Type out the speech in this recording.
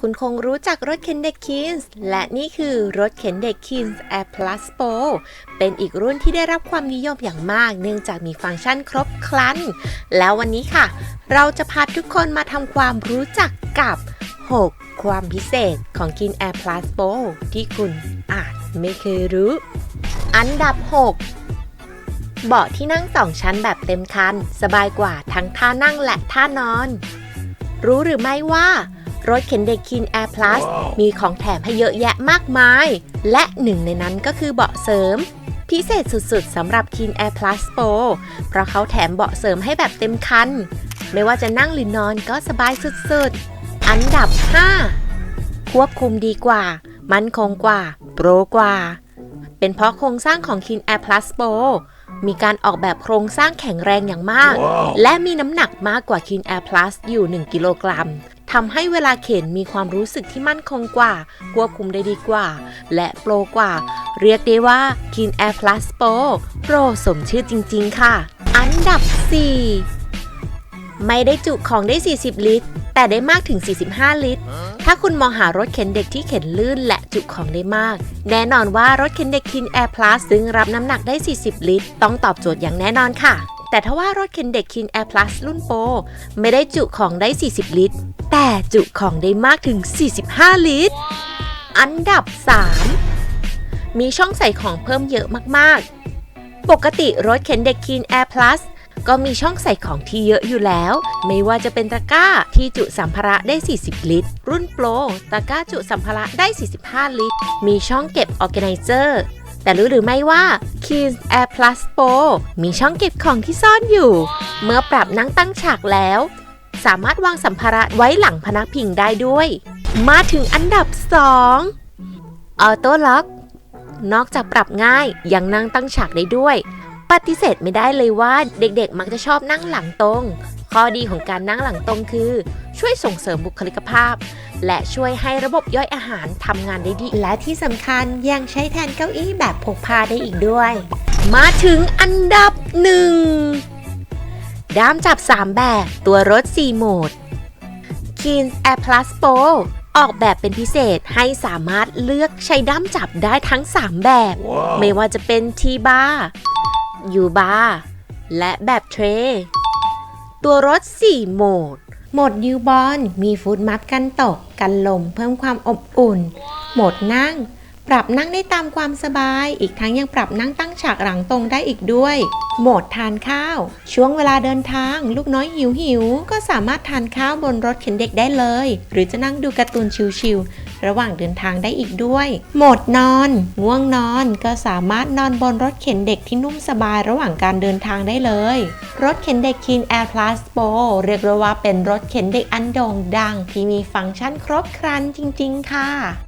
คุณคงรู้จักรถเข็นเด็กคีนส์และนี่คือรถเข็นเด็กคีนส์ Air Plus Pro เป็นอีกรุ่นที่ได้รับความนิยมอย่างมาก เนื่องจากมีฟังก์ชันครบครัน แล้ววันนี้ค่ะ เราจะพาทุกคนมาทำความรู้จักกับ 6 ความพิเศษของ Kin Air Plus Pro ที่คุณอาจไม่เคยรู้ อันดับ 6 เบาะที่นั่งสองชั้นแบบเต็มคัน สบายกว่าทั้งท่านั่งและท่านอน รู้หรือไม่ว่า รถเข็นเด็กคิน Air Plus มีของแถมให้เยอะแยะมากมาย และหนึ่งในนั้นก็คือเบาะเสริม พิเศษสุดๆสำหรับ Kin Air Plus Pro เพราะเขาแถมเบาะเสริมให้แบบเต็มคัน ไม่ว่าจะนั่งหรือนอนก็สบายสุดๆ อันดับ 5 ควบคุมดีกว่า มั่นคงกว่า โปรกว่า เป็นเพราะโครงสร้างของ Kin Air Plus Pro มีการออกแบบโครงสร้างแข็งแรงอย่างมากและมีน้ำหนักมากกว่า Kin Air Plus อยู่ 1 กิโลกรัม ทำให้เวลาเข็นมีความรู้สึกที่มั่นคงกว่า ควบคุมได้ดีกว่า และโปรกว่า เรียกได้ว่า Kin Air Plus Pro โปรสมชื่อจริง ๆ ค่ะ อันดับ 4 ไม่ได้จุของได้ 40 ลิตร แต่ได้มากถึง 45 ลิตร ถ้าคุณมองหารถเข็นเด็กที่เข็นลื่นและจุของได้มาก แน่นอนว่ารถเข็นเด็ก Kin Air Plus ซึ่งรับน้ำหนักได้ 40 ลิตร ต้องตอบโจทย์อย่างแน่นอนค่ะ แต่ถ้าว่ารถเข็นเด็ก Kin Air Plus รุ่นโปรไม่ได้จุของได้ 40 ลิตร แต่จุของได้มากถึง 45 ลิตร อันดับ 3 มีช่องใส่ของเพิ่มเยอะมากๆ ปกติรถเข็นเด็ก Kin Air Plus ก็มีช่องใส่ของที่เยอะอยู่แล้ว ไม่ว่าจะเป็นตะกร้าที่จุสัมภาระได้ 40 ลิตร รุ่นโปรตะกร้าจุสัมภาระได้ 45 ลิตร มีช่องเก็บ Organizer แแต่รู้หรือไม่ว่า Keys Air Plus Pro มีช่องเก็บของที่ซ่อนอยู่ เมื่อปรับนั่งตั้งฉากแล้ว สามารถวางสัมภาระไว้หลังพนักพิงได้ด้วย มาถึงอันดับ 2 Auto Lock นอกจากปรับง่ายยังนั่งตั้งฉากได้ด้วย ปฏิเสธไม่ได้เลยว่าเด็กๆ มักจะชอบนั่งหลังตรง ข้อดีของการนั่งหลังตรงคือ ช่วยส่งเสริมบุคลิกภาพ และช่วยให้ระบบย่อยอาหารทำงานได้ดี และที่สำคัญยังใช้แทนเก้าอี้แบบพกพาได้อีกด้วย มาถึงอันดับหนึ่งด้ามจับ 3 แบบ ตัวรถ 4 โหมด Keen Air Plus Pro ออกแบบเป็นพิเศษให้สามารถเลือกใช้ด้ามจับได้ทั้ง 3 แบบไม่ว่าจะเป็น T-bar U-bar และแบบเทรตัวรถ 4 โหมด โหมดยูบอลมีฟุตมัดกันตก กันลมเพิ่มความอบอุ่น โหมดนั่ง ปรับนั่งได้ตามความสบาย อีกทั้งยังปรับนั่งตั้งฉากหลังตรงได้อีกด้วย โหมดทานข้าว ช่วงเวลาเดินทาง ลูกน้อยหิวหิวก็สามารถทานข้าวบนรถเข็นเด็กได้เลย หรือจะนั่งดูการ์ตูนชิวๆ ระหว่างเดินทางได้อีกด้วย โหมดนอน ง่วงนอนก็สามารถนอนบนรถเข็นเด็กที่นุ่มสบายระหว่างการเดินทางได้เลย รถเข็นเด็ก Kin Air Plus Pro เรียกว่าเป็นรถเข็นเด็กอันโด่งดัง ที่มีฟังก์ชันครบครันจริง ๆ ค่ะ